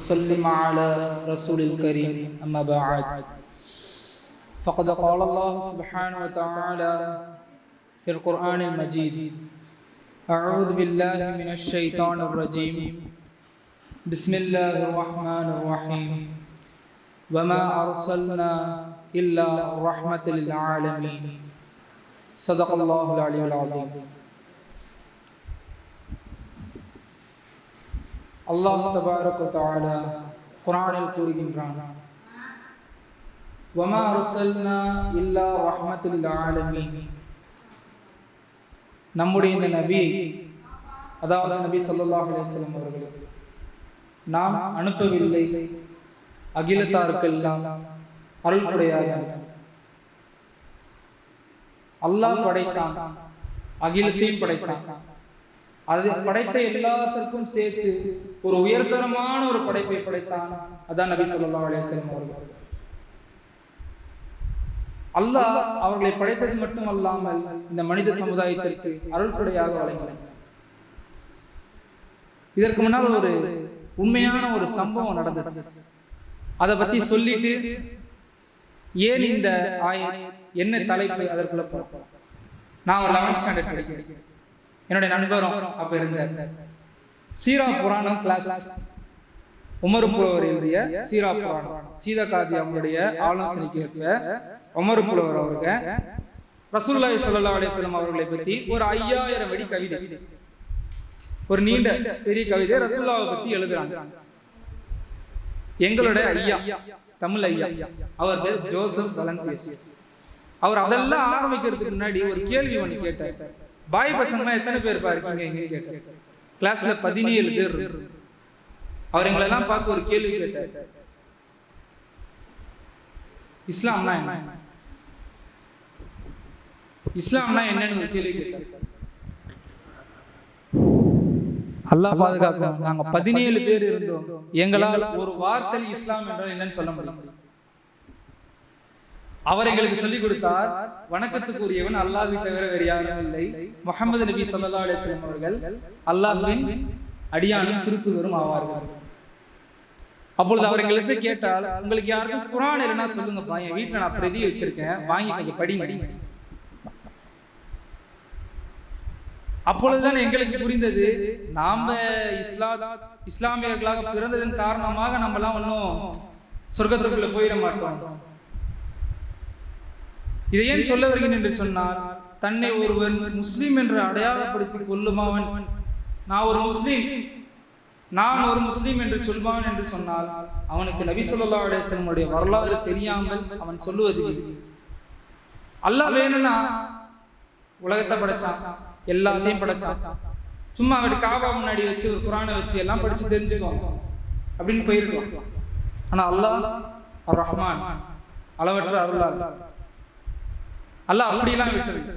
وسلم على رسول الكريم. أما بعد. فقد قال الله سبحانه وتعالى في القرآن المجيد أعوذ بالله من الشيطان الرجيم. بسم الله الرحمن الرحيم. وما أرسلنا إلا رحمة للعالمين. صدق الله العلي العظيم. அல்லாஹ் தபாரக் தஆலா குர்ஆனில் கூறுகின்றான். வமா அர்சல்னா இல்லா ரஹ்மத்துல் ஆலமீன். நம்முடைய இந்த நபி அதாவது நபி ஸல்லல்லாஹு அலைஹி வஸல்லம் அவர்கள் நாம் அனுப்பவில்லை. அகிலத்தாருக்கெல்லாம் அருள்படையாக அல்லாஹ் படைத்தான் அகிலத்தையும் படைத்தான். அது படைத்த எல்லாத்திற்கும் சேர்த்து ஒரு உயர்தரமான ஒரு படைப்பை படைத்தான் அதான் நபி சொல்லா அலிஸ்லாம் அவர்கள். அல்லாஹ் அவர்களை படைத்தது மட்டும் அல்லாமல் இந்த மனித சமுதாயத்திற்கு அருள்படையாக வழங்கினார் இதற்கு முன்னால் ஒரு உண்மையான ஒரு சம்பவம் நடந்தது. அதை பத்தி சொல்லிட்டு ஏன் இந்த ஆய என்ன தலைப்பு அதற்குள்ள போறோம் நான் ஒரு லெவன்த் ஸ்டாண்டர்ட் படிக்கிறேன். என்னுடைய நண்பரும் அப்ப இருந்தார். சீரா புராணம் கிளாஸ் உமர் புலவர் எழுதிய சீரா புராணம். சீதகாதி அவங்களுடைய ஆலோசனைக்கு ஏற்ப உமர் புலவர் அவருங்க ரசூல்லாய் சல்லா அலிஸ்லாம் அவர்களை பத்தி ஒரு ஐயாயிரம் அடி கவிதை. ஒரு நீண்ட பெரிய கவிதை ரசூல்லாவை பத்தி எழுதுறாங்க. எங்களுடைய ஐயா தமிழ் ஐயா அவர் பேர் ஜோசப் வலந்தியஸ். அவர் அதெல்லாம் ஆரம்பிக்கிறதுக்கு முன்னாடி ஒரு கேள்வி ஒன்று கேட்டார். பாய் பசங்க எத்தனை பேர் இருக்கீங்க எங்க கேட்டார் கிளாஸ்ல பதினேழு பேர் அவர் எங்களெல்லாம் பார்த்து ஒரு கேள்வி கேட்டார். இஸ்லாம்னா என்ன? இஸ்லாம்னா என்னன்னு ஒரு கேள்வி கேட்டார். அல்லாஹ் பாதுகாக்கும் நாங்க பதினேழு பேர் இருந்தோம். எங்களால் ஒரு வார்த்தை இஸ்லாம் என்றால் என்னன்னு சொல்ல முடியும். அவர் எங்களுக்கு சொல்லிக் கொடுத்தார் வணக்கத்துக்குரியவன் அல்லாஹை தவிர வேறு யாரும் இல்லை. முகமது நபி சொல்லா அலிஸ்லாம் அவர்கள் அல்லாஹின் அடியானும் திருத்துவரும் ஆவார்கள். அப்பொழுது அவர் எங்களுக்கு கேட்டால் உங்களுக்கு யாருக்கும் குரான் இல்லைன்னா சொல்லுங்கப்பா என் வீட்டுல நான் பிரதி வச்சிருக்கேன் வாங்கி கொஞ்சம் மடி அப்பொழுதுதான் எங்களுக்கு புரிந்தது நாம இஸ்லா இஸ்லாமியர்களாக பிறந்ததன் காரணமாக நம்ம எல்லாம் ஒன்றும் சொர்க்கத்திற்குள்ள போயிட மாட்டோம். இதை ஏன் சொல்ல வருகிறேன் என்று சொன்னால் தன்னை ஒருவன் முஸ்லீம் என்று அடையாளப்படுத்திக் கொள்ளுமாவன் நான் ஒரு முஸ்லீம். நான் ஒரு முஸ்லீம் என்று சொல்வான் என்று சொன்னால் அவனுக்கு நபி சொல்லா அலேசனுடைய வரலாறு தெரியாமல் அவன் சொல்லுவது அல்லாஹ் வேணும்னா உலகத்தை படைச்சான் எல்லாத்தையும் படைச்சான். சும்மா அவன் காபா முன்னாடி வச்சு ஒரு குரானை வச்சு எல்லாம் படிச்சு தெரிஞ்சுக்குவாங்க அப்படின்னு போயிருக்கோம் ஆனா அல்லாஹ் ரஹ்மான் அளவற்ற அருளால் அல்ல அப்படிலாம் விட்டு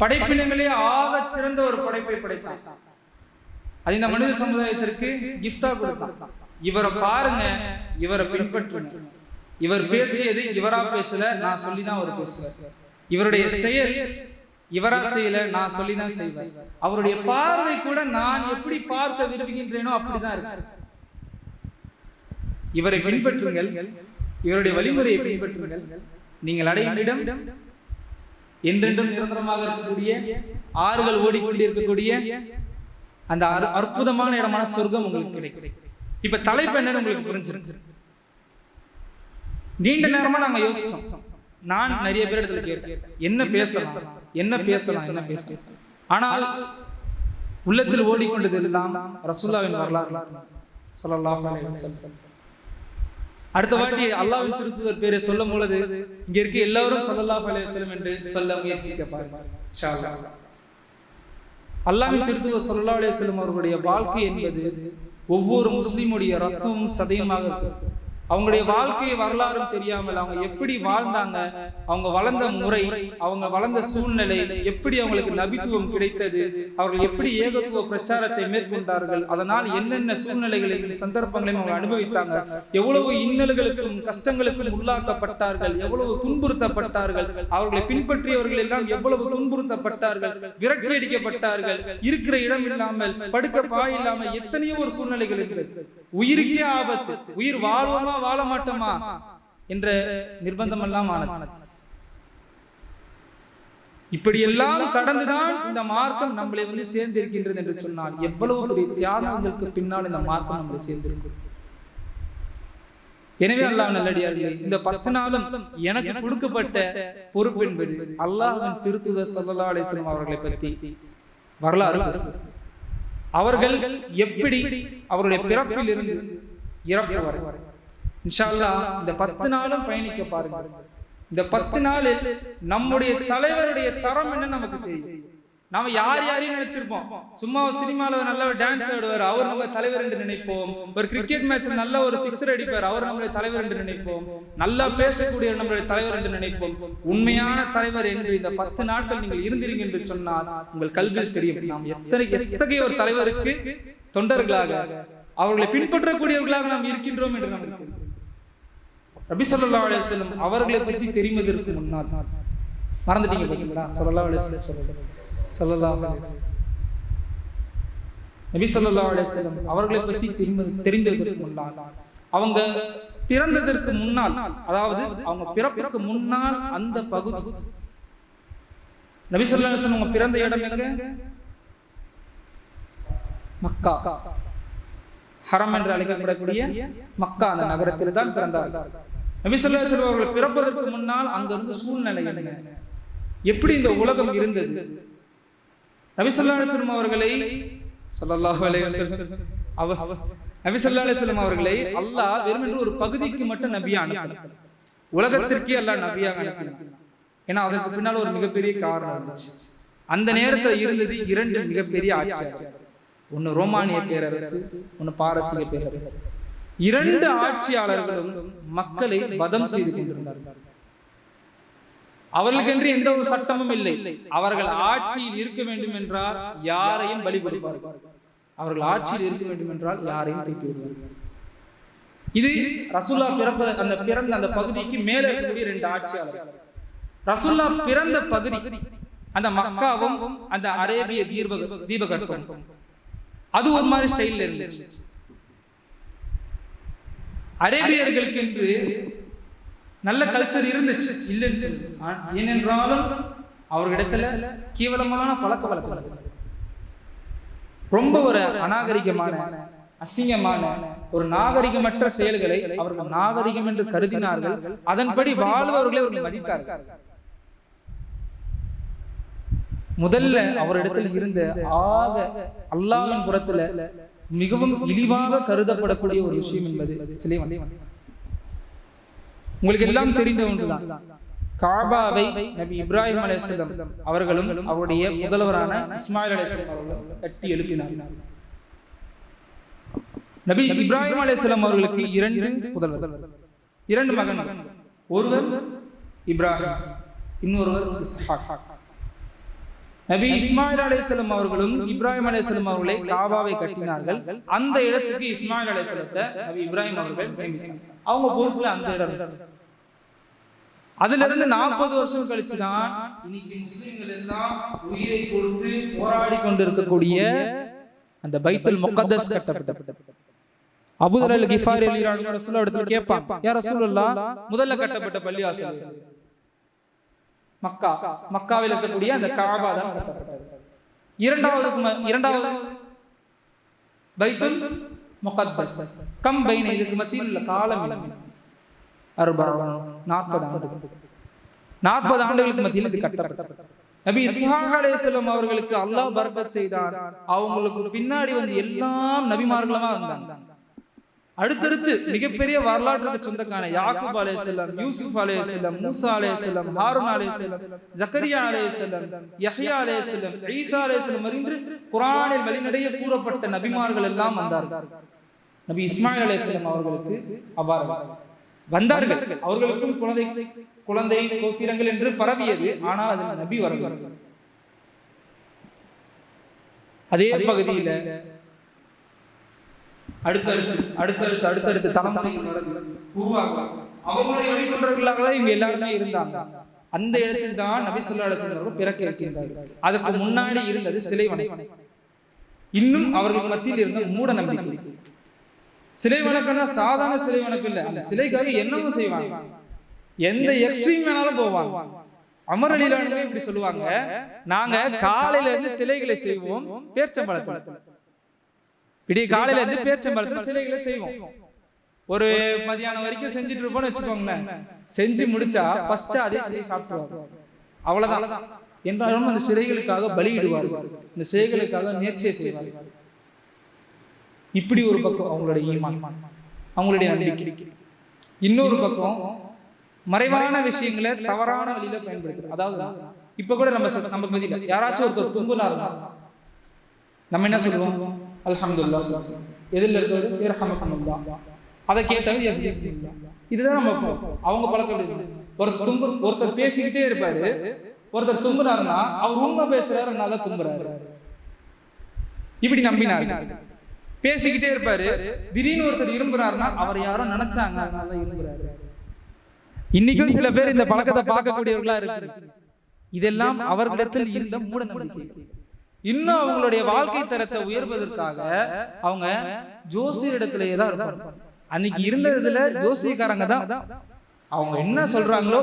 படைப்பினங்களே ஆக சிறந்த ஒரு படைப்பை படைத்தான். அது இந்த மனித சமுதாயத்திற்கு கிஃப்டா கொடுத்தான். இவரை பாருங்க இவரை பின்பற்றுங்க. இவர் பேசியது இவரா பேசல நான் சொல்லிதான் அவர் பேசுவேன் இவருடைய செயல் இவரா செய்யல நான் சொல்லிதான் செய்வேன். அவருடைய பார்வை கூட நான் எப்படி பார்க்க விரும்புகின்றேனோ அப்படிதான் இருக்கு. இவரை பின்பற்றுங்கள். இவருடைய வழிமுறையை பின்பற்றுங்கள். நீங்கள் அடையும் இடம் என்றென்றும் நிரந்தரமாக இருக்கக்கூடிய ஆறுகள் ஓடிக்கொண்டிருக்கக்கூடிய அந்த அற்புதமான இடமான சொர்க்கம் உங்களுக்கு கிடைக்கும். இப்ப தலைப்பு என்னன்னு உங்களுக்கு புரிஞ்சிருக்கு நீண்ட நேரமா நாங்க யோசிச்சோம். நான் நிறைய பேர் இடத்துல கேட்டேன். என்ன பேசலாம்? என்ன பேசலாம்? என்ன பேசலாம்? ஆனால் உள்ளத்தில் ஓடிக்கொண்டது எல்லாம் ரசுல்லாவின் வரலாறு. சொல்லலாம் அடுத்த வாட்டி அல்லாவின் திருத்துவர் பேரை சொல்லும் பொழுது இங்க இருக்க எல்லாரும் சல்லல்லாஹ் அலையம் என்று சொல்ல முயற்சிக்க பாருங்க. அல்லாவின் திருத்துவர் சல்லா அலையம் அவர்களுடைய வாழ்க்கை என்பது ஒவ்வொரு முஸ்லீமுடைய ரத்தமும் சதயமாக இருக்கும். அவங்களுடைய வாழ்க்கை வரலாறும் தெரியாமல் அவங்க எப்படி வாழ்ந்தாங்க அவங்க வளர்ந்த முறை அவங்க வளர்ந்த சூழ்நிலை எப்படி அவங்களுக்கு நபித்துவம் கிடைத்தது அவர்கள் எப்படி ஏகத்துவ பிரச்சாரத்தை மேற்கொண்டார்கள் அதனால் என்னென்ன சூழ்நிலைகளையும் சந்தர்ப்பங்களையும் அவங்க அனுபவித்தாங்க எவ்வளவு இன்னல்களுக்கும் கஷ்டங்களுக்கும் உள்ளாக்கப்பட்டார்கள் எவ்வளவு துன்புறுத்தப்பட்டார்கள் அவர்களை பின்பற்றியவர்கள் எல்லாம் எவ்வளவு துன்புறுத்தப்பட்டார்கள் விரட்டி அடிக்கப்பட்டார்கள் இருக்கிற இடம் இல்லாமல் படுக்க பாய் இல்லாமல் எத்தனையோ ஒரு சூழ்நிலைகள் இருக்கிறது உயிருக்கே ஆபத்து. உயிர் வாழ்வோமா வாழ மாட்டோமா என்ற நிர்பந்தம் எல்லாம் ஆனது. இப்படியெல்லாம் கடந்துதான் இந்த மார்க்கம் நம்மளை வந்து சேர்ந்திருக்கின்றது என்று சொன்னால் எவ்வளவு பெரிய தியாகங்களுக்கு பின்னால் இந்த மார்க்கம் நம்மளை சேர்ந்திருக்கும்? எனவே அல்லாஹ் நல்லடியார்களே இந்த பத்து நாளும் எனக்கு கொடுக்கப்பட்ட பொறுப்பு என்பது அல்லாஹின் திருத்துதர் சல்லா அலிஸ்லாம் அவர்களை பற்றி வரலாறு அவர்கள் எப்படி அவருடைய பிறப்பில் இருந்து இறப்பு வரை இன்ஷா அல்லாஹ் இந்த பத்து நாளும் பயணிக்க பாருங்கள். இந்த பத்து நாளில் நம்முடைய தலைவருடைய தரம் என்ன நமக்கு தெரியும்? நாம யார் யாரையும் நினைச்சிருப்போம். சும்மா சினிமால நல்ல ஒரு டான்ஸ் ஆடுவார் அவர் நம்ம தலைவர் என்று நினைப்போம். ஒரு கிரிக்கெட் மேட்ச்ல நல்ல ஒரு சிக்ஸர் அடிப்பார் அவர் நம்மளுடைய தலைவர் என்று நினைப்போம். நல்லா பேசக்கூடிய நம்மளுடைய தலைவர் என்று நினைப்போம். உண்மையான தலைவர் என்று இந்த பத்து நாட்கள் நீங்கள் இருந்தீங்க என்று சொன்னால் உங்கள் கல்வியில் தெரியும். நாம் எத்தனை எத்தகைய ஒரு தலைவருக்கு தொண்டர்களாக அவர்களை பின்பற்றக்கூடியவர்களாக நாம் இருக்கின்றோம் என்று நமக்கு ஸல்லல்லாஹு அலைஹி வஸல்லம் அவர்களை பற்றி தெரிவதற்கு முன்னால். மறந்துட்டீங்க பாத்தீங்களா ஸல்லல்லாஹு அலைஹி வஸல்லம் சொல்றது. நபி சொல்லல்லா அலிஸ்லம் அவர்களை பற்றி தெரிவது தெரிந்ததற்கு முன்னால் அவங்க பிறந்ததற்கு முன்னால் அதாவது அவங்க பிறப்புக்கு முன்னால் அந்த பகுதி. நபி ஸல்லல்லாஹு அலைஹி அவங்க பிறந்த இடம் எங்க? மக்கா. ஹரம் என்று அழைக்கப்படக்கூடிய மக்கா அந்த நகரத்தில் தான் பிறந்தார். நபிசல்லாசல் அவர்கள் பிறப்பதற்கு முன்னால் அங்கிருந்து சூழ்நிலை என்ன? எப்படி இந்த உலகம் இருந்தது? நபிசல்லாஸ்லம் அவர்களை அவர் நபிசல்லா அலிஸ்லாம் அவர்களை அல்லாஹ் வெறுமென்று ஒரு பகுதிக்கு மட்டும் நபியா அனுப்பினார் உலகத்திற்கே அல்லாஹ் நபியாக அனுப்பினார் ஏன்னா அதற்கு பின்னால் ஒரு மிகப்பெரிய காரணம் இருந்துச்சு. அந்த நேரத்துல இருந்தது இரண்டு மிகப்பெரிய ஆட்சியாளர் ஒன்னு ரோமானிய பேரரசு ஒன்னு பாரசீக பேரரசு. இரண்டு ஆட்சியாளர்களும் மக்களை வதம் செய்து கொண்டிருந்தார்கள். அவர்களுக்கென்று எந்த ஒரு சட்டமும் இல்லை. அவர்கள் ஆட்சியில் இருக்க வேண்டும் என்றால் யாரையும் பலி கொடுப்பார்கள் அவர்கள் ஆட்சியில் இருக்க வேண்டும் என்றால் யாரையும் தூக்கி விடுவார்கள் இது ரசுல்லா பிறப்ப அந்த பிறந்த அந்த பகுதிக்கு மேலே இருக்கக்கூடிய ரெண்டு ஆட்சியாளர்கள். ரசுல்லா பிறந்த பகுதி அந்த மக்காவும் அந்த அரேபிய தீபக தீபகற்பம் அது ஒரு மாதிரி ஸ்டைல்ல இருந்துச்சு. அரேபியர்களுக்கு என்று நல்ல கல்ச்சர் இருந்துச்சு. இல்லைன்னு சொல்லு. ஏனென்றாலும் அவர்களிடத்துல கேவலமான பழக்க வழக்கம் ரொம்ப ஒரு அநாகரிகமான அசிங்கமான ஒரு நாகரிகமற்ற செயல்களை அவர்கள் நாகரிகம் என்று கருதினார்கள். அதன்படி வாழ்பவர்களை அவர்கள் மதித்தார்கள். முதல்ல அவரிடத்தில் இருந்த ஆக அல்லாவின் புறத்துல மிகவும் இழிவாக கருதப்படக்கூடிய ஒரு விஷயம் என்பது சிலை வந்தை உங்களுக்கு எல்லாம் தெரிந்த ஒன்றுதான். காபாவை நபி இப்ராஹிம் அலைஹிஸ்ஸலாம் அவர்களும் அவருடைய முதல்வரான இஸ்மாயில் அலைஹிஸ்ஸலாம் அவர்களும் கட்டி எழுப்பினார். நபி இப்ராஹிம் அலைஹிஸ்ஸலாம் அவர்களுக்கு இரண்டு புதல்வர் இரண்டு மகன்கள். ஒருவர் இப்ராஹிம். இன்னொருவர் இஸ்ஹாக். நபி இஸ்மாயில் அலைஹிஸ்ஸலாம் அவர்களும் இப்ராஹிம் அலைஹிஸ்ஸலாம் அவர்களை காபாவை கட்டினார்கள். அந்த இடத்துக்கு இஸ்மாயில் அலைஹிஸ்ஸலத்தை நபி இப்ராஹிம் அவர்கள் நியமித்தாங்க அவங்க பொறுப்புல அந்த இடம் அதுல இருந்து நாற்பது வருஷம் கழிச்சு தான் இன்னைக்கு முஸ்லிம்கள் எல்லாம் உயிரை கொடுத்து போராடி கொண்டிருக்கக்கூடிய அந்த பைத்தல் முகத்தஸ் கட்டப்பட்ட அபுதர் அல் கிஃபாரி அலி ரசூல் இடத்துல கேட்பான் யா ரசூலுல்லாஹ் முதல்ல கட்டப்பட்ட பள்ளிவாசல் எது?" மக்கா. மக்காவில் இருக்கக்கூடிய அந்த காபா தான் இரண்டாவது இரண்டாவது பைத்துல் முகத்தஸ். கம் பைன இதுக்கு மத்தியில் உள்ள காலம் என்ன? அறுபது நாற்பது ஆண்டுகள். நாற்பது ஆண்டுகளுக்கு மத்தியில் இது கட்டப்பட்டது. நபி இஸ்ஹாக் அலைஹிஸ்ஸலாம் அவர்களுக்கு அல்லாஹ் பர்பத் செய்தார். அவங்களுக்கு பின்னாடி வந்து எல்லாம் நபிமார்களமா இருந்தாங்க. அடுத்தடுத்து மிகப்பெரிய வரலாற்றுக்கு சொந்தக்கான யாக்கூப் அலைஹிஸ்ஸலாம் யூசுப் அலைஹிஸ்ஸலாம் மூசா அலைஹிஸ்ஸலாம் ஹாரூன் அலைஹிஸ்ஸலாம் ஜக்கரியா அலைஹிஸ்ஸலாம் யஹ்யா அலைஹிஸ்ஸலாம் ஈசா அலைஹிஸ்ஸலாம் என்று குரானில் வழிநடைய கூறப்பட்ட நபிமார்கள் எல்லாம் வந்தார்கள். நபி இஸ்மாயில் அலைஹிஸ்ஸலாம் அவர்களுக்கு அவ்வாறு வந்தார்கள். அவர்களுக்கும் குழந்தை குழந்தை கோத்திரங்கள் என்று பரவியது. ஆனால் அதில் நபி வரவில்லை. அதே பகுதியில் அடுத்தடுத்து அடுத்தடுத்து அடுத்தடுத்து தலைமுறைகள் நடந்து அவங்களுடைய வழித்தொண்டர்களாக தான் இவங்க எல்லாருமே இருந்தாங்க. அந்த இடத்தில் தான் நபி சொல்லா பிறக்க இருக்கின்றார்கள். அதற்கு முன்னாடி இருந்தது சிலை வணக்கம் இன்னும் அவர்கள் மத்தியில் இருந்த மூட நம்பிக்கை. சிலை வணக்கம்னா சாதாரண சிலை வணக்கம் இல்லை. அந்த சிலைக்காக என்னவும் செய்வாங்க. எந்த எக்ஸ்ட்ரீம் வேணாலும் போவாங்க. அமர் இப்படி சொல்லுவாங்க. நாங்க காலையில இருந்து சிலைகளை செய்வோம் பேர்ச்சம்பழத்துல. விடிய காலையில இருந்து பேர்ச்சம்பழத்துல சிலைகளை செய்வோம். ஒரு மதியானம் வரைக்கும் செஞ்சுட்டு இருப்போம்னு வச்சுக்கோங்களேன். செஞ்சு முடிச்சா ஃபர்ஸ்ட் அதே சிலையை சாப்பிடுவாங்க அவ்வளவுதான். என்றாலும் அந்த சிலைகளுக்காக பலியிடுவார்கள் இந்த சிலைகளுக்காக நேர்ச்சியை செய்வார்கள் இப்படி ஒரு பக்கம் அவங்களுடைய ஈமான். அவங்களுடைய நம்பிக்கை. இன்னொரு பக்கம் மறைவான விஷயங்களை தவறான வழியில பயன்படுத்துறது. அதாவது இப்ப கூட நம்ம நம்ம மதியில யாராச்சும் ஒருத்தர் தும்புனாருன்னா நம்ம என்ன சொல்லுவோம்? அல்ஹம்துலில்லாஹ் எதில் இருக்கிறது? இரஹமக்கமுல்லா அதை கேட்டது எப்படி இதுதான் நம்ம அவங்க பழக்கம் ஒருத்தர் தும்பு ஒருத்தர் பேசிக்கிட்டே இருப்பாரு. ஒருத்தர் தும்புனாருன்னா அவர் உண்மை பேசுறாரு அதனால தும்புறாரு. இப்படி நம்பினார். பேசிக்கிட்டே இருப்பாரு. திடீர்னு ஒருத்தர் இரும்புறாருன்னா அவர் யாரும் நினைச்சாங்க அதனால இரும்புறாரு. இன்னைக்கும் சில பேர் இந்த பழக்கத்தை பார்க்கக்கூடியவர்களா இருக்கு. இதெல்லாம் அவர்களிடத்தில் இருந்த மூட நம்பிக்கை. இன்னும் அவங்களுடைய வாழ்க்கை தரத்தை உயர்வதற்காக அவங்க ஜோசியரிடத்திலேயே தான் இருப்பாங்க. அன்னைக்கு இருந்ததுல ஜோசியக்காரங்க தான். அவங்க என்ன சொல்றாங்களோ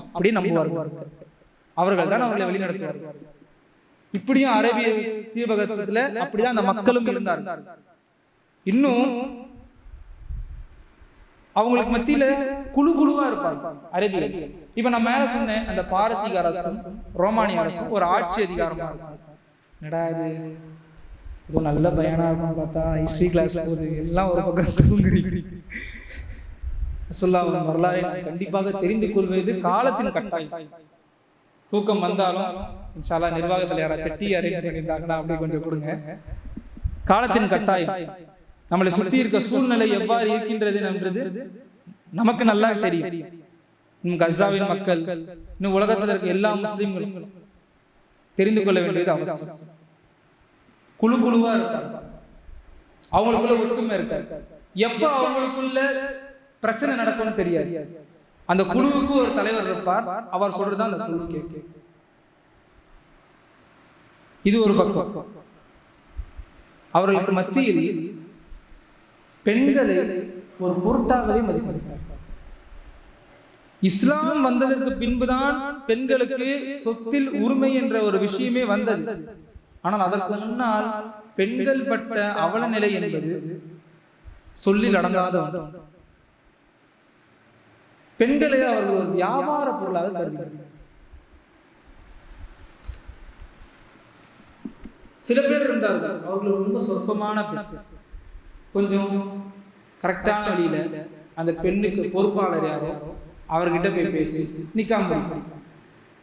அப்படி நம்புவார்கள். அவர்கள் தான் அவங்களை வழிநடத்துவார்கள். இப்படியும் அரேபிய தீபகத்துல அப்படிதான் அந்த மக்களும் இருந்தார்கள். இன்னும் அவங்களுக்கு மத்தியில குழு குழுவா இருப்பாங்க. அரேபிய இப்ப நான் மேல சொன்னேன் அந்த பாரசீக அரசும் ரோமானிய அரசும் ஒரு ஆட்சி அதிகாரமா இருக்கும். என்னடா இது? இது நல்ல பையனா இருக்கும் பார்த்தா ஹிஸ்ட்ரி கிளாஸ் போகுது. எல்லாம் ஒரு பக்கம் தூங்குறீங்க. சொல்லாமல் வரலாறை நாம் கண்டிப்பாக தெரிந்து கொள்வது காலத்தின் கட்டாயம். தூக்கம் வந்தாலும் இன்ஷால்லா நிர்வாகத்தில் யாரா டீ அரேஞ்ச் பண்ணியிருந்தாங்கன்னா அப்படி கொஞ்சம் கொடுங்க. காலத்தின் கட்டாயம். நம்மளை சுத்தி இருக்க சூழ்நிலை எவ்வாறு இருக்கின்றது என்றது நமக்கு நல்லா தெரியும். இன்னும் கசாவின் மக்கள் இன்னும் உலகத்தில் இருக்க எல்லா முஸ்லீம்களும் தெரிந்து கொள்ள வேண்டியது அவசியம். குழு குழுவா இருக்காங்க. அவங்களுக்குள்ள ஒத்துமை இருக்காது எப்ப அவங்களுக்குள்ள பிரச்சனை நடக்கும்னு தெரியாது. அந்த குழுவுக்கு ஒரு தலைவர் இருப்பார். அவர் சொல்றது அந்த குழு கேட்கும் இது ஒரு பக்கம். அவர்களுக்கு மத்தியில் பெண்களை ஒரு பொருட்டாகவே மதிப்பிட்டார் இஸ்லாம் வந்ததற்கு பின்புதான் பெண்களுக்கு சொத்தில் உரிமை என்ற ஒரு விஷயமே வந்தது. ஆனால் அதற்கு முன்னால் பெண்கள் பட்ட அவல நிலை என்பது சொல்லில் அடங்காத பெண்களை அவர்கள் ஒரு வியாபார பொருளாக கருதுகிறார்கள். சில பேர் இருந்தார்கள் அவர்கள் ரொம்ப சொற்பமான பெண். கொஞ்சம் கரெக்டான வழியில அந்த பெண்ணுக்கு பொறுப்பாளர் யாரோ அவர்கிட்ட போய் பேசி நிக்காம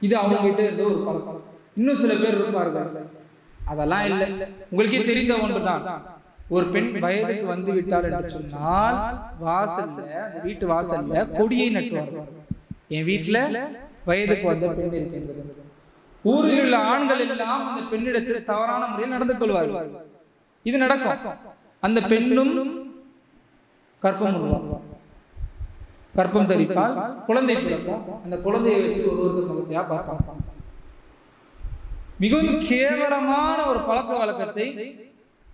இது அவங்க கிட்ட இருந்த ஒரு பழக்கம். இன்னும் சில பேர் இருப்பார்கள் அதெல்லாம் இல்லை. உங்களுக்கே தெரிந்த ஒன்றுதான் ஒரு பெண் வயதுக்கு வந்து விட்டாள் என்று சொன்னால் வாசல்ல அந்த வீட்டு வாசல்ல கொடியை நட்டுவார்கள். என் வீட்டுல வயதுக்கு வந்த பெண் இருக்கின்றது ஊரில் உள்ள ஆண்கள் எல்லாம் அந்த பெண்ணிடத்தில் தவறான முறையில் நடந்து கொள்வார்கள். இது நடக்கும். அந்த பெண்ணும் கற்பம் கற்பம் தரிப்பால் குழந்தை பிறக்கும் அந்த குழந்தையை வச்சு ஒரு ஒருத்தர் முகத்தையா மிகவும் கேவலமான ஒரு பழக்க வழக்கத்தை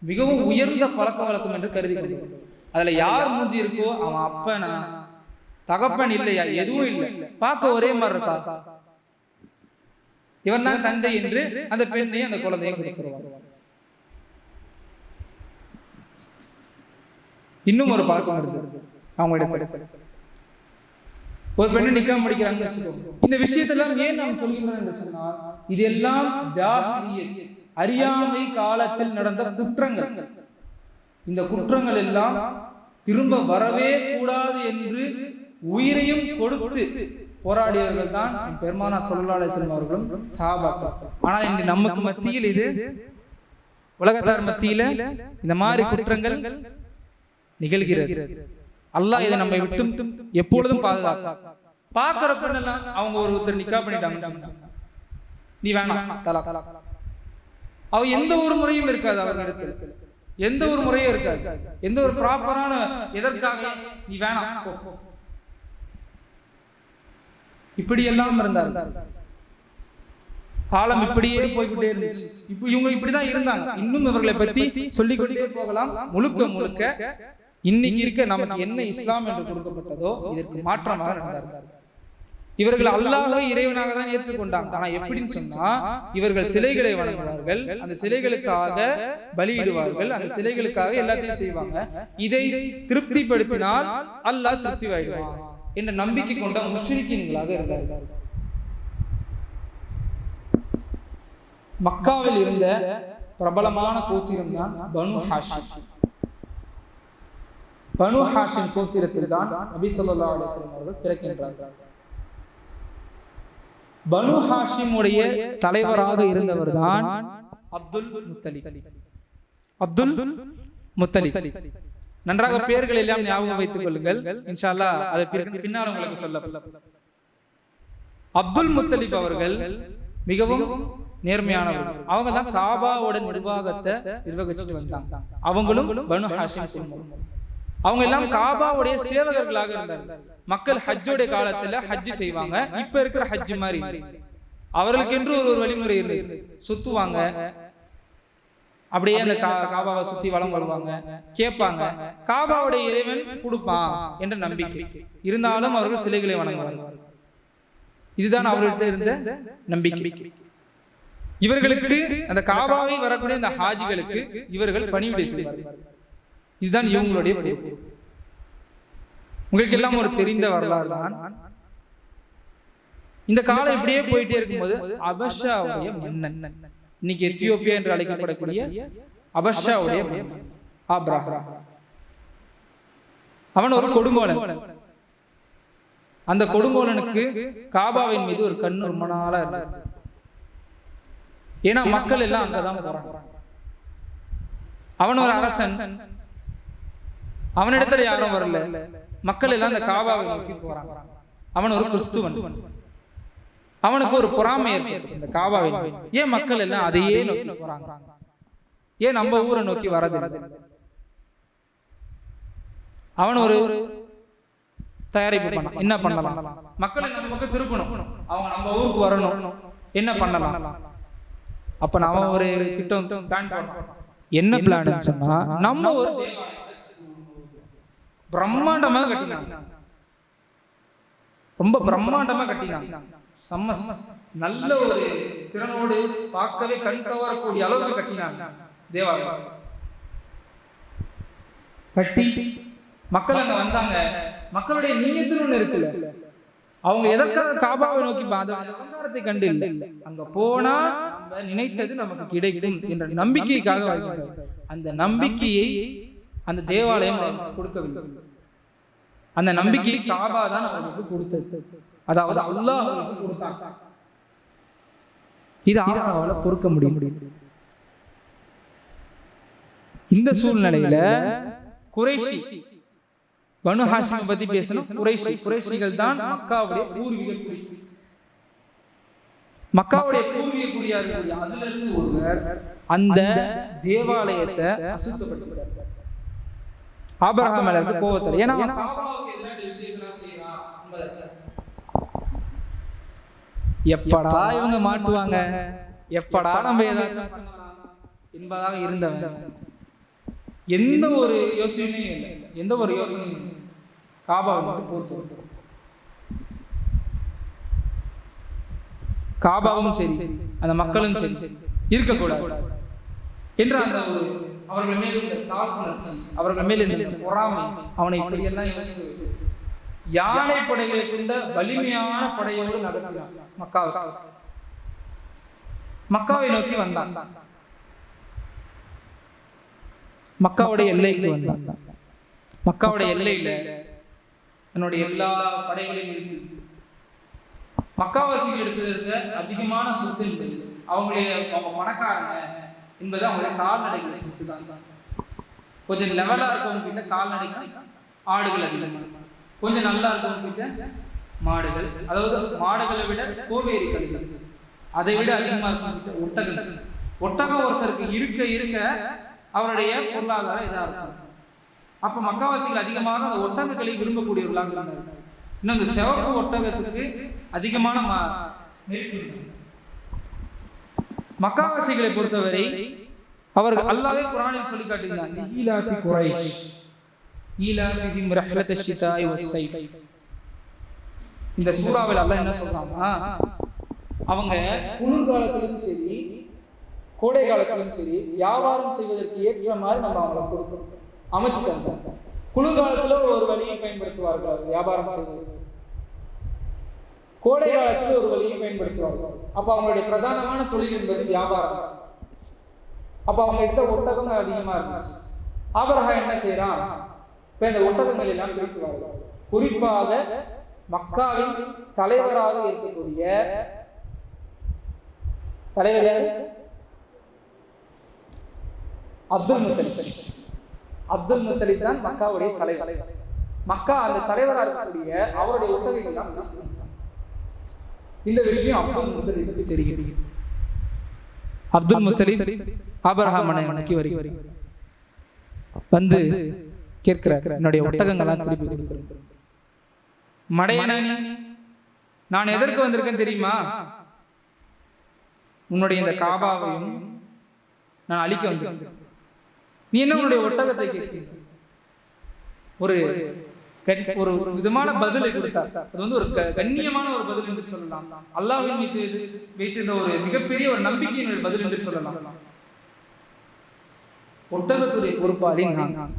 மிகவும் உயர்ந்த பழக்க வழக்கம் என்று கருதி கொள்கிறோம். அதுல யார் மூஞ்சி இருக்கோ அவன் அப்பனா தகப்பன் இல்லையா? எதுவும் இல்லை. பார்க்க ஒரே மாதிரி இருக்கா? இவன் தான் தந்தை என்று அந்த பெண்ணையும் அந்த குழந்தையும் கொடுத்துருவார் இன்னும் ஒரு பழக்கம் இருக்கு அவங்களுடைய ஒரு பெண்ணை நிக்காம படிக்கிறாங்கன்னு வச்சுக்கோங்க இந்த விஷயத்தெல்லாம் ஏன் நாம் சொல்கிறோம் என்று சொன்னால் இதெல்லாம் அறியாமை காலத்தில் நடந்த குற்றங்கள். இந்த குற்றங்கள் எல்லாம் திரும்ப வரவே கூடாது என்று உயிரையும் கொடுத்து போராடியவர்கள் தான் பெருமானா சல்லா அலிஸ்லாம் அவர்களும் சாபாக்கள் ஆனால் இன்று நமக்கு மத்தியில் இது உலகத்தார் மத்தியில இந்த மாதிரி குற்றங்கள் நிகழ்கிறது. அல்லாஹ் இதை நம்மை விட்டும் எப்பொழுதும் பாதுகாக்க பார்க்கிற பெண்ணெல்லாம் அவங்க ஒருத்தர் நிக்கா பண்ணிட்டாங்க நீ வேணாம். தலா அவ எந்த ஒரு முறையும் இருக்காது அவர்களிடத்தில் எந்த ஒரு முறையும் இருக்காது. எந்த ஒரு ப்ராப்பரான எதற்காக நீ வேணாம். இப்படி எல்லாம் இருந்தார் காலம் இப்படியே போய்கிட்டே இருந்துச்சு. இப்போ இவங்க இப்படிதான் இருந்தாங்க. இன்னும் இவர்களை பத்தி சொல்லிக்கொண்டே போகலாம். முழுக்க முழுக்க இன்னைக்கு இருக்க நமக்கு என்ன இஸ்லாம் என்று கொடுக்கப்பட்டதோ இதற்கு மாற்றமாக நடந்தார்கள். இவர்கள் அல்லாஹ்வை இறைவனாக தான் ஏற்றுக்கொண்டாங்க. ஆனா எப்படின்னு சொன்னா இவர்கள் சிலைகளை வணங்குவார்கள். அந்த சிலைகளுக்காக பலியிடுவார்கள். அந்த சிலைகளுக்காக எல்லாத்தையும் செய்வாங்க. இதை திருப்திப்படுத்தினால் அல்லாஹ் திருப்தி வாயிடுவான் என்ற நம்பிக்கை கொண்ட முஸ்லிக்கீன்களாக இருந்தார்கள். மக்காவில் இருந்த பிரபலமான கோத்திரம் தான் பனு ஹாஷிம். பனு ஹாஷிம் கோத்திரத்தில் தான் நபி ஸல்லல்லாஹு அலைஹி வஸல்லம் அவர்கள் பிறக்கின்றார்கள். பனு ஹாஷிமுடைய தலைவராக இருந்தவர் தான் அப்துல் முத்தலிப். அப்துல் முத்தலிப். நன்றாக பெயர்கள் எல்லாம் ஞாபகம் வைத்துக் கொள்ளுங்கள். இன்ஷா அல்லாஹ் அதை பின்னால் உங்களுக்கு சொல்ல அப்துல் முத்தலிப் அவர்கள் மிகவும் நேர்மையானவர். அவங்க தான் காபாவோட நிர்வாகத்தை நிர்வகிச்சுட்டு வந்தாங்க அவங்களும் பனு ஹாஷிம் குடும்பம். அவங்க எல்லாம் காபாவுடைய சேவகர்களாக இருந்தார்கள் மக்கள் ஹஜ்ஜோடைய காலத்துல ஹஜ் செய்வாங்க. இப்ப இருக்கிற ஹஜ் மாதிரி. அவர்களுக்கென்று ஒரு ஒரு வழிமுறை இருக்கு சுத்துவாங்க. அப்படியே அந்த காபாவை சுத்தி வலம் வருவாங்க. கேட்பாங்க. காபாவுடைய இறைவன் கொடுப்பான் என்ற நம்பிக்கை. இருந்தாலும் அவர்கள் சிலைகளை வணங்குவார்கள். இதுதான் அவர்கள்ட்ட இருந்த நம்பிக்கை. இவர்களுக்கு அந்த காபாவை வரக்கூடிய அந்த ஹாஜிகளுக்கு இவர்கள் பணிவிடை செய்வார்கள். இதுதான் இவங்களுடைய உங்களுக்கு எல்லாம் ஒரு தெரிந்த வரலாறு தான். இந்த காலம் இப்படியே போயிட்டே இருக்கும்போது அபஷாவுடைய மன்னன். இன்னைக்கு எத்தியோப்பியா என்று அழைக்கப்படக்கூடிய அபஷாவுடைய ஆப்ராஹா அவன் ஒரு கொடுங்கோலன். அந்த கொடுங்கோலனுக்கு காபாவின் மீது ஒரு கண்ணு ரொம்ப நாளா இருந்தது. ஏன்னா மக்கள் எல்லாம் அங்கதான் போறாங்க. அவன் ஒரு அரசன். அவனிடத்துல யாரும் வரல. மக்கள் எல்லாம் அந்த காபாவை நோக்கி போறாங்க. அவன் ஒரு கிறிஸ்துவன். அவனுக்கு ஒரு பொறாமை ஏற்பட்டு இந்த காபாவை ஏன் மக்கள் எல்லாம் அதையே நோக்கி போறாங்க? ஏன் நம்ம ஊரை நோக்கி வரது அவன் ஒரு தயாரிப்பு பண்ணான் என்ன பண்ணலாம்? மக்களை நம்ம பக்கம் திருப்பணும். அவங்க நம்ம ஊருக்கு வரணும். என்ன பண்ணலாம்? அப்ப நாம ஒரு திட்டம் பிளான் பண்ணோம் என்ன பிளான் சொன்னா நம்ம ஒரு பிரம்மாண்டமா கட்டினாங்க ரொம்ப பிரம்மாண்டமா கட்டினாங்க செம்ம நல்ல ஒரு திறனோடு பார்க்கவே கண் கவரக்கூடிய அளவுக்கு கட்டினாங்க தேவாலயம் கட்டி மக்கள் அங்க வந்தாங்க. மக்களுடைய நீயத்துன்னு ஒண்ணு இருக்குல்ல? அவங்க எதற்காக காபாவை நோக்கி அலங்காரத்தை கண்டு இல்லை அங்க போனா நினைத்தது நமக்கு கிடைக்கும் என்ற நம்பிக்கைக்காக அந்த நம்பிக்கையை அந்த தேவாலயம் கொடுக்கவில்லை. அந்த நம்பிக்கை காபா தான் அவர்களுக்கு கொடுத்தது. அதாவது அல்லாஹ் அவர்களுக்கு கொடுத்தாங்க. இது ஆதாவால பொறுக்க முடியும் இந்த சூழ்நிலையில குறைஷி பனு ஹாஷிமை பத்தி பேசணும். குறைஷி குறைஷிகள் தான் மக்காவுடைய பூர்வீக குடி மக்காவுடைய பூர்வீக குடியா இருக்கக்கூடிய அதுல இருந்து ஒருவர் அந்த தேவாலயத்தை அசுத்தப்படுத்துகிறார் ஆபிரகாம் மேல இருக்க கோவத்துல. ஏன்னா. எப்படா இவங்க மாட்டுவாங்க? எப்படா நம்ம ஏதாச்சும் என்பதாக இருந்தவன். எந்த ஒரு யோசனையும் இல்லை. எந்த ஒரு யோசனையும். காபாவை மட்டும் பொறுத்து. காபாவும் சரி அந்த மக்களும் சரி. இருக்கக்கூடாது. என்ற அந்த ஒரு அவர்கள் மேல் இருந்த தாழ்வுணர்ச்சி அவர்கள் மேல் இருந்த பொறாமை அவனை இப்படியெல்லாம் யோசிக்க வைத்தது. யானை படைகளை கொண்ட வலிமையான படையோடு நடத்தினான் மக்காவுக்கு. மக்காவை நோக்கி வந்தான். மக்காவுடைய எல்லைக்கு வந்தான். மக்காவுடைய எல்லையில தன்னுடைய எல்லா படைகளையும் நிறுத்தி மக்காவாசிகளுக்கு இருக்க அதிகமான சொத்து என்பது அவங்களுடைய அவங்க பணக்காரங்க என்பது அவங்களுடைய கால்நடைகளை குறித்து தான் கொஞ்சம் லெவலா இருக்கவங்க கிட்ட கால்நடைகள் ஆடுகள் அதிகமாக கொஞ்சம் நல்லா இருக்கவங்க கிட்ட மாடுகள் அதாவது மாடுகளை விட கோவேரி கழுதை அதை விட அதிகமாக இருக்கவங்க ஒட்டகம். ஒட்டகம் ஒருத்தருக்கு இருக்க இருக்க அவருடைய பொருளாதாரம் இதாக இருக்கும். அப்போ மக்கவாசிகள் அதிகமாக அந்த ஒட்டகங்களை விரும்பக்கூடியவர்களாக இருந்தார்கள். இன்னும் இந்த சிவப்பு ஒட்டகத்துக்கு அதிகமான ம- நெருப்பு மக்காவாசிகளை பொறுத்தவரை அவர்கள் அல்லாவே குரானில் சொல்லி காட்டுகிறார் "லிஈலாஃபி குரைஷ். ஈலாஃபிஹிம் ரஹ்லத ஷிதாய் வஸ்ஸைஃப் இந்த சூறாவில் அல்லாஹ் என்ன சொல்றாங்கன்னா அவங்க குளிர்காலத்திலும் சரி கோடை காலத்திலும் சரி வியாபாரம் செய்வதற்கு ஏற்ற மாதிரி நம்ம அவங்களை கொடுக்கணும். அமைச்சு தந்தோம் குளிர்காலத்துல ஒரு வழியை பயன்படுத்துவார்கள் வியாபாரம் செய்வதற்கு. கோடை காலத்தில் ஒரு வழியை பயன்படுத்துவார்கள் அப்போ அவங்களுடைய பிரதானமான தொழில் என்பது வியாபாரம். அப்போ அவங்க கிட்ட ஒட்டகம் அதிகமா இருந்துச்சு. ஆபரகா என்ன செய்யறான் இப்போ இந்த ஒட்டகங்கள் எல்லாம் பிடித்துவார்கள் குறிப்பாக மக்காவின் தலைவராக இருக்கக்கூடிய தலைவர் யாரு? அப்துல் முத்தலிப். அப்துல் முத்தலிப் தான் மக்காவுடைய தலைவர். மக்கா அந்த தலைவராக இருக்கக்கூடிய அவருடைய ஒட்டகைகள் தான் பிடிச்சு இந்த விஷயம் அப்துல் முத்தலிபுக்கு தெரிகிறது. அப்துல் முத்தலிப் ஆபரகாமனை நோக்கி வருகிறார் வந்து கேட்கிறார். என்னுடைய ஒட்டகங்கள்லாம் திருப்பி கொடுத்துரு மடையனா நீ நான் எதற்கு வந்திருக்கேன் தெரியுமா? உன்னுடைய இந்த காபாவையும் நான் அழிக்க வந்திருக்கேன். நீ என்ன உன்னுடைய ஒட்டகத்தை கேட்கிறீங்க ஒரு ஒரு ஒரு விதமான பதிலை கொடுத்தார். அது வந்து ஒரு க- கண்ணியமான ஒரு பதில் என்று சொல்லலாம். அல்லாஹின் மீது வைத்திருந்த ஒரு மிகப்பெரிய ஒரு நம்பிக்கையின் ஒரு பதில் என்று சொல்லலாம். ஒட்டகத்துறை பொறுப்பாளி நான்.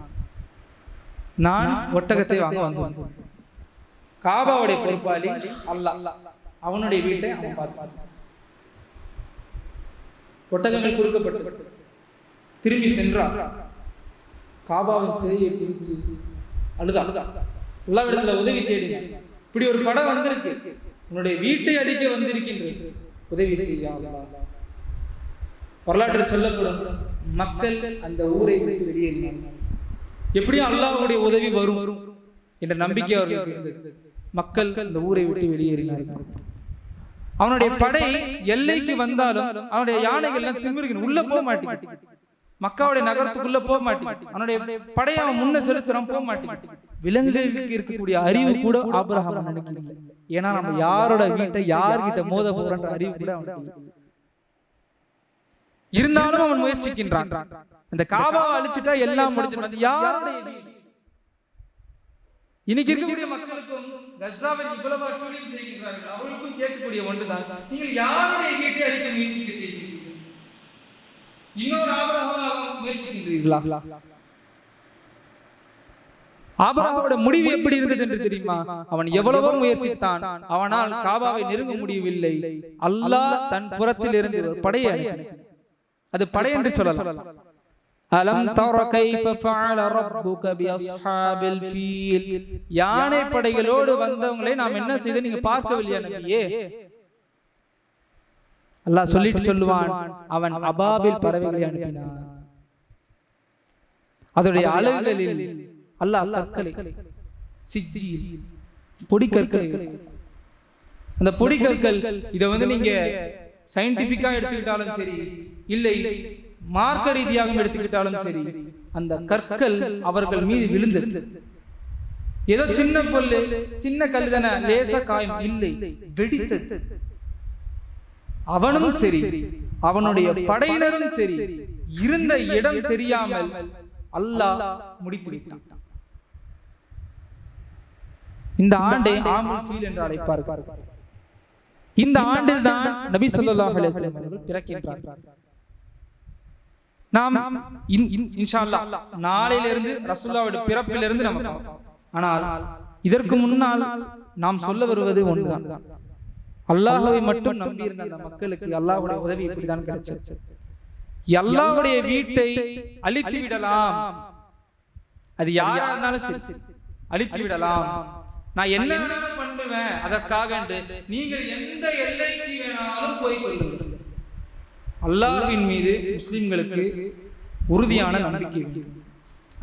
நான் ஒட்டகத்தை வாங்க வந்தேன் காபாவுடைய பொறுப்பாளி அல்லாஹ். அவனுடைய வீட்டை அவன் பார்த்தான். ஒட்டகங்கள் கொடுக்கப்பட்டு திரும்பி சென்றார். காபாவின் திரையை பிடித்து அழுதா அல்லாவிடத்துல உதவி தேடுங்க. இப்படி ஒரு படம் வந்திருக்கு. உன்னுடைய வீட்டை அடிக்க வந்திருக்கின்றது. உதவி செய்ய வரலாற்று சொல்லப்படும் மக்கள் அந்த ஊரை விட்டு வெளியேறினார்கள். எப்படியும் அல்லாவுடைய உதவி வரும் வரும் என்ற நம்பிக்கை அவர்களுக்கு இருந்தது. மக்கள் அந்த ஊரை விட்டு வெளியேறினார்கள். அவனுடைய படை எல்லைக்கு வந்தாலும் அவனுடைய யானைகள் எல்லாம் திமிருக்கணும் உள்ள போக மாட்டேன் மக்காவுடைய நகரத்துக்குள்ள போக மாட்டேங்குது. அவனுடைய படையை அவன் முன்ன செலுத்துறான் போக மாட்டேங்குது. விலங்குகளுக்கு இருக்கக்கூடிய அறிவு கூட ஆபிரகாம் நினைக்கல ஏன்னா நம்ம யாரோட வீட்டை யார்கிட்ட மோத போறன்ற அறிவு கூட அவனுக்கு. இருந்தாலும் அவன் முயற்சிக்கின்றான். இந்த காபாவை அழிச்சிட்டா எல்லாம் முடிஞ்சிடும். யாருடைய இன்னைக்கு இருக்கக்கூடிய மக்களுக்கும் கசாவில் இவ்வளவு அட்டூழியம் செய்கின்றார்கள். அவர்களுக்கும் கேட்கக்கூடிய ஒன்றுதான். நீங்கள் யாருடைய வீட்டை அழிக்க முயற்சிக்க செய்கிறீர்கள்? இன்னொரு ஆபரகமாக முயற்சிக்கின்றீர்களா? ஆபரகாவோட முடிவு எப்படி இருந்தது என்று தெரியுமா? அவன் எவ்வளவோ முயற்சித்தான். அவனால் காபாவை நெருங்க முடியவில்லை. அல்லாஹ் தன் புறத்தில் இருந்து ஒரு படையை அது படை என்று சொல்லலாம். அலம் தர கைஃப ஃபஅல ரப்புக பி அஸ்ஹாபில் ஃபீல். யானை படைகளோடு வந்தவங்களை நாம் என்ன செய்து நீங்க பார்க்கவில்லையா நபியே? அல்லாஹ் சொல்லிட்டு சொல்லுவான் அவன் அபாபில் பறவைகளை அனுப்பினான். அதோடைய அலகுகளில் அல்லாஹ் கற்களை சிஜ்ஜில் பொடி கற்களை அந்த பொடி கற்கள் இதை வந்து நீங்க சயின்டிபிக்கா எடுத்துக்கிட்டாலும் சரி இல்லை மார்க்க ரீதியாக எடுத்துக்கிட்டாலும் சரி அந்த கற்கள் அவர்கள் மீது விழுந்தது. ஏதோ சின்ன பொல்லு சின்ன கல் தானே லேசா காயம் இல்லை வெடித்தது. அவனும் சரி. அவனுடைய படையினரும் சரி. இருந்த இடம் தெரியாமல் அல்லாஹ் முடித்து விட்டான் இந்த ஆண்டை ஆமுல் ஃபீல் என்று அழைப்பார்கள். இந்த ஆண்டில் தான் நபி ஸல்லல்லாஹு அலைஹி வஸல்லம் அவர்கள் பிறக்கின்றார்கள். நாம் இன்- இன்- இன்ஷா அல்லாஹ் நாளையிலிருந்து ரசூலுல்லாஹ்வுடைய பிறப்பிலிருந்து நம்ம. ஆனால் இதற்கு முன்னால் நாம் சொல்ல வருவது ஒன்றுதான். அல்லாஹ்வை மட்டும் நம்பி இருந்த அந்த மக்களுக்கு அல்லாஹ்வுடைய உதவி இப்படிதான் கிடைச்சது. அல்லாஹ்வுடைய வீட்டை அழித்து விடலாம். அது யாரா இருந்தாலும் சரி. அழித்து விடலாம். நான் என்ன பண்ணுவேன் அதற்காக நீங்கள் எந்த எல்லைக்கு வேணாலும் போய் கொள்ளுங்கள். அல்லாஹ்வின் மீது முஸ்லிம்களுக்கு உறுதியான நம்பிக்கை.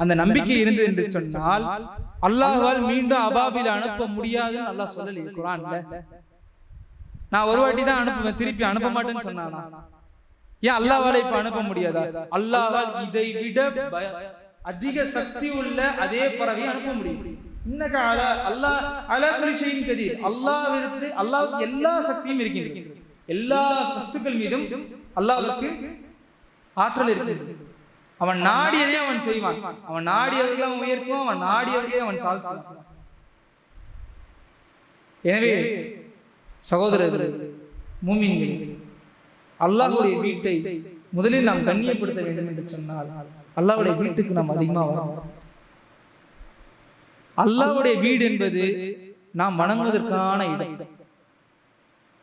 அந்த நம்பிக்கை இருந்தது என்று சொன்னால் அல்லாஹ்வால் மீண்டும் அபாபில் அனுப்ப முடியாதுன்னு அல்லாஹ் சொல்லல. குரான்ல. நான் ஒரு வாட்டி தான் அனுப்புவேன். திருப்பி அனுப்ப மாட்டேன்னு சொன்னானா? ஏன் அல்லாஹ்வால இப்ப அனுப்ப முடியாதா? அல்லாஹ்வால் இதை விட அதிக சக்தி உள்ள அதே பறவை அனுப்ப முடியும். இன்னக அல அல்லாஹ் அலா கதீர் அல்லாஹ்விற்கு அல்லாஹ்வுக்கு எல்லா சக்தியும் இருக்கின்றது. எல்லா வஸ்துக்கள் மீதும் அல்லாஹ்வுக்கு ஆற்றல் இருக்கிறது அவன் நாடியதை அவன் செய்வான்? அவன் நாடியவர்களை அவன் உயர்த்துவான் அவன் நாடியவர்களை அவன் தாழ்த்துவான். எனவே சகோதரர்கள் மூமின்கள் அல்லாஹ்வுடைய வீட்டை முதலில் நாம் கண்ணியப்படுத்த வேண்டும் என்று சொன்னால் அல்லாஹ்வுடைய வீட்டுக்கு நாம் அதிகமாக வரோம் அல்லாஹ்வுடைய வீடு என்பது நாம் வணங்குவதற்கான இடம்.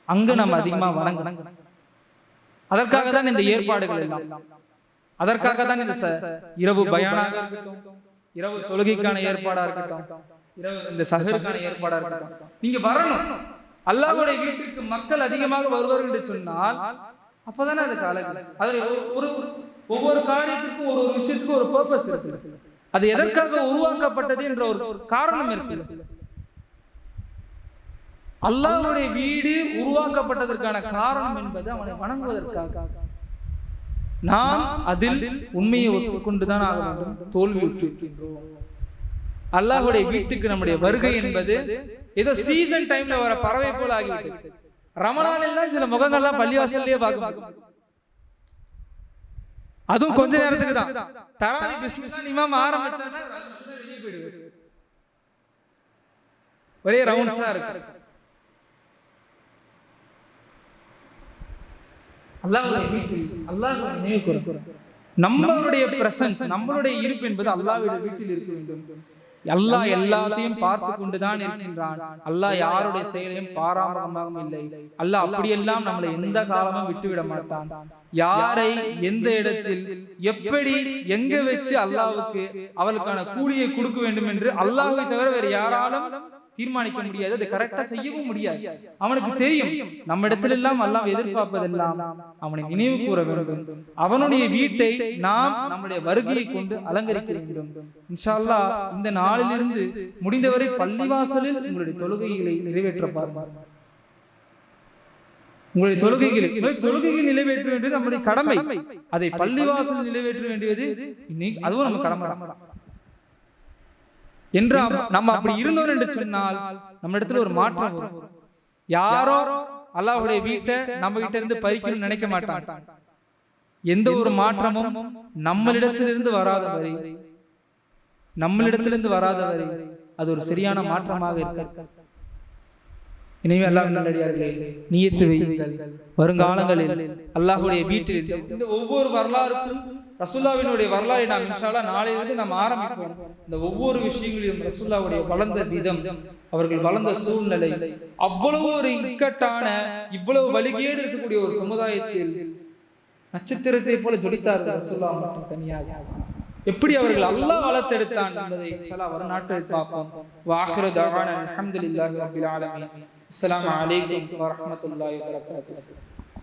அங்க நாம் அதிகமா வணங்கணும் அதற்காக தான் இந்த ஏற்பாடுகள் எல்லாம். அதற்காக தான் இந்த இரவு பயானாக இருக்கட்டும் இரவு தொழுகைக்கான ஏற்பாடா இருக்கட்டும் இரவு இந்த சஹருக்கான ஏற்பாடா இருக்கட்டும். நீங்க வரணும். அல்லாஹ்வுடைய வீட்டுக்கு மக்கள் அதிகமாக வருவார்கள் என்று சொன்னால் அப்பதானே அது காலம் அதுல ஒரு- ஒவ்வொரு காரியத்துக்கும் ஒரு ஒரு விஷயத்துக்கும் ஒரு பர்பஸ் இருக்கு அது எதற்காக உருவாக்கப்பட்டது என்ற ஒரு காரணம் இருக்கு அல்லாஹுடைய வீடு உருவாக்கப்பட்டதற்கான காரணம் என்பது அவனை வணங்குவதற்காக. நாம் அதில் உண்மையை ஒத்துக்கொண்டுதான் ஆக வேண்டும் தோல்வி விட்டு அல்லாஹுடைய வீட்டுக்கு நம்முடைய வருகை என்பது ஏதோ சீசன் டைம்ல வர பறவை போல ஆகிவிட்டது. ரமலானில் தான் சில முகங்கள்லாம் பள்ளிவாசல்லையே பார்க்க. அதுவும் கொஞ்ச நேரத்துக்கு தான். தராவி பிஸ்மில்லாஹ் இமாம் போயிடுவாரு. ஒரே ரவுண்ட்ஸா இருக்கு. நம்மளுடைய பிரசன்ஸ் நம்மளுடைய இருப்பு என்பது அல்லாஹ்வுடைய வீட்டில் இருக்க வேண்டும். அல்லாஹ் எல்லாத்தையும் பார்த்து கொண்டுதான் இருக்கின்றான் அல்லாஹ் யாருடைய செயலையும் பாராமரமாகவும் இல்லை. அல்லாஹ் அப்படியெல்லாம் நம்மளை எந்த காலமும் விட்டுவிட மாட்டான். யாரை எந்த இடத்தில் எப்படி எங்க வச்சு அல்லாஹ்வுக்கு அவளுக்கான கூலியை கொடுக்க வேண்டும் என்று அல்லாஹ்வை தவிர வேறு யாராலும் தீர்மானிக்க முடியாது அதை கரெக்டா செய்யவும் முடியாது. அவனுக்கு தெரியும் நம்ம இடத்துல எல்லாம் அல்லாஹ் எதிர்பார்ப்பதெல்லாம் அவனை நினைவு கூற வேண்டும். அவனுடைய வீட்டை நாம் நம்முடைய வருகையை கொண்டு அலங்கரிக்க வேண்டும். இன்ஷா அல்லாஹ் இந்த நாளிலிருந்து முடிந்தவரை பள்ளிவாசலில் உங்களுடைய தொழுகைகளை நிறைவேற்ற பாருங்கள் உங்களுடைய தொழுகைகளை தொழுகைகள் நிறைவேற்ற வேண்டியது நம்முடைய கடமை. அதை பள்ளிவாசல் நிறைவேற்ற வேண்டியது அதுவும் நம்ம கடமை தான் என்று நம்ம அப்படி இருந்தோம் என்று சொன்னால் நம்ம இடத்துல ஒரு மாற்றம் வரும். யாரோ அல்லாஹ்வுடைய வீட்டை நம்ம கிட்ட இருந்து பறிக்கணும்னு நினைக்க மாட்டாங்க எந்த ஒரு மாற்றமும் நம்மளிடத்திலிருந்து வராத வரை நம்மளிடத்திலிருந்து வராத வரை அது ஒரு சரியான மாற்றமாக இருக்காது. எனவே அல்லாஹ் நல்லடியார்களே நியத்து வையுங்கள். வருங்காலங்களில் அல்லாஹ்வுடைய வீட்டில் இந்த ஒவ்வொரு வரலாறுக்கும் ரசுல்லாவினுடைய வரலாறை நாம் இன்ஷாலா நாளையிலிருந்து நாம் ஆரம்பிப்போம். இந்த ஒவ்வொரு விஷயங்களையும் ரசுல்லாவுடைய வளர்ந்த விதம் அவர்கள் வளர்ந்த சூழ்நிலை அவ்வளவு ஒரு இக்கட்டான இவ்வளவு வலிகேடு இருக்கக்கூடிய ஒரு சமுதாயத்தில் நட்சத்திரத்தை போல ஜொலித்தார்கள் ரசுல்லா மட்டும் தனியாக. எப்படி அவர்கள் அல்லாஹ் வளர்த்தெடுத்தான் என்பதை இன்ஷாலா வரும் நாட்களில் பார்ப்போம். வாஹிரு தவான அலமதுல்லாஹி ரபில் ஆலமி அஸ்லாம் அலைக்கும் வரமத்துல்லாஹி வரகாத்து